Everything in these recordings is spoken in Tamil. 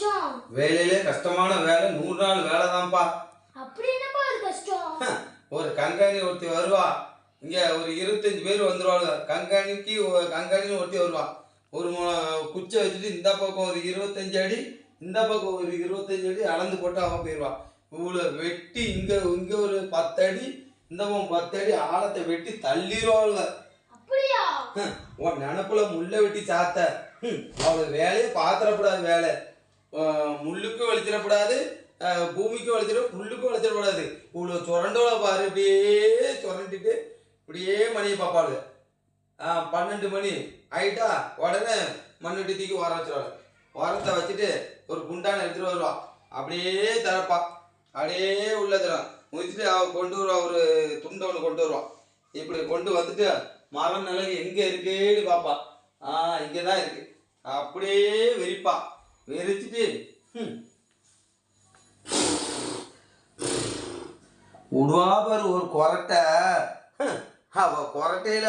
கஷ்டம். வேலையிலே கஷ்டமான வேலை நூறு நாள் வேலை தான்ப்பா. அப்படி என்னப்பா அது கஷ்டம்? ஒரு கங்காணி ஒருத்தி வருவா. இங்க ஒரு இருபத்தஞ்சு பேர் வந்துருவாங்க கங்காணிக்கு ஒரு கங்காணின்னு ஒருத்தி வருவா. ஒரு குச்சை வச்சுட்டு இந்த பக்கம் ஒரு இருபத்தஞ்சு அடி இந்த பக்கம் ஒரு இருபத்தஞ்சு அடி அளந்து போட்டு அவன் போயிடுவா இவ்வளோ வெட்டி இங்க இங்க ஒரு பத்து அடி இந்த பக்கம் பத்து அடி ஆழத்தை வெட்டி தள்ளிடுவாளுங்க அப்படியா? உன் நினப்புல முள்ளை வெட்டி சாத்த. அவளுக்கு வேலையை பாத்திரப்படாது வேலை. முள்ளுக்கும் வலிச்சிடப்படாது. பூமிக்கும் வலிச்சிட புல்லுக்கும் வலிச்சிடப்படாது. இவ்வளோ சுரண்டோட பாரு இப்படியே சுரண்டிட்டு இப்படியே மணியை பார்ப்பாளு பன்னெண்டு மணி. ஆயிட்டா உடனே மண்ணுட்டி தூக்கி உர வச்சிருவாள். உரத்தை வச்சுட்டு ஒரு குண்டான எடுத்துகிட்டு வருவா. அப்படியே திறப்பா. அப்படியே உள்ள தரும் முடிச்சுட்டு அவ கொண்டு வருவா ஒரு துண்டை ஒன்று கொண்டு வருவான் இப்படி கொண்டு வந்துட்டு மரம் நிலவு எங்கே இருக்குன்னு பார்ப்பா. ஆ இங்கே தான் இருக்கு. அப்படியே விரிப்பா. விரிச்சிட்டு விடுவா பாரு ஒரு கொரட்டை. அவ கொரட்டையில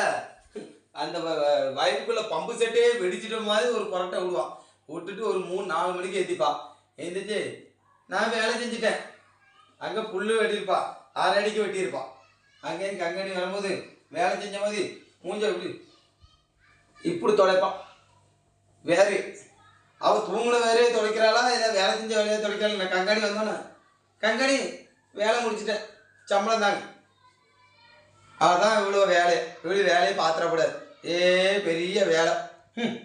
அந்த வ- வயலுக்குள்ள பம்பு செட்டே வெடிச்சிட்ட மாதிரி ஒரு கொரட்டை விடுவான் விட்டுட்டு ஒரு மூணு நாலு மணிக்கு ஏத்திப்பா எழுந்திரிச்சு நான் வேலை செஞ்சுட்டேன். அங்கே புல்லு வெட்டியிருப்பா. ஆறு அடிக்கு வெட்டியிருப்பா. அங்கே எனக்கு வரும்போது வேலை செஞ்ச மாதிரி மூஞ்ச இப்படி இப்படி தொலைப்பான் வேறு அவ தூங்குன வேலையை துடைக்கிறாளா? ஏதாவது வேலை செஞ்ச வேலையே துடைக்கிறாள்? நான் கங்காணி வந்தோன்னே கங்காணி வேலை முடிச்சிட்டேன். சம்பளம் தாங்க. அதான் இவ்வளோ வேலை. இவ்வளோ வேலையை பாத்திரப்படாது. ஏ பெரிய வேலை. ம்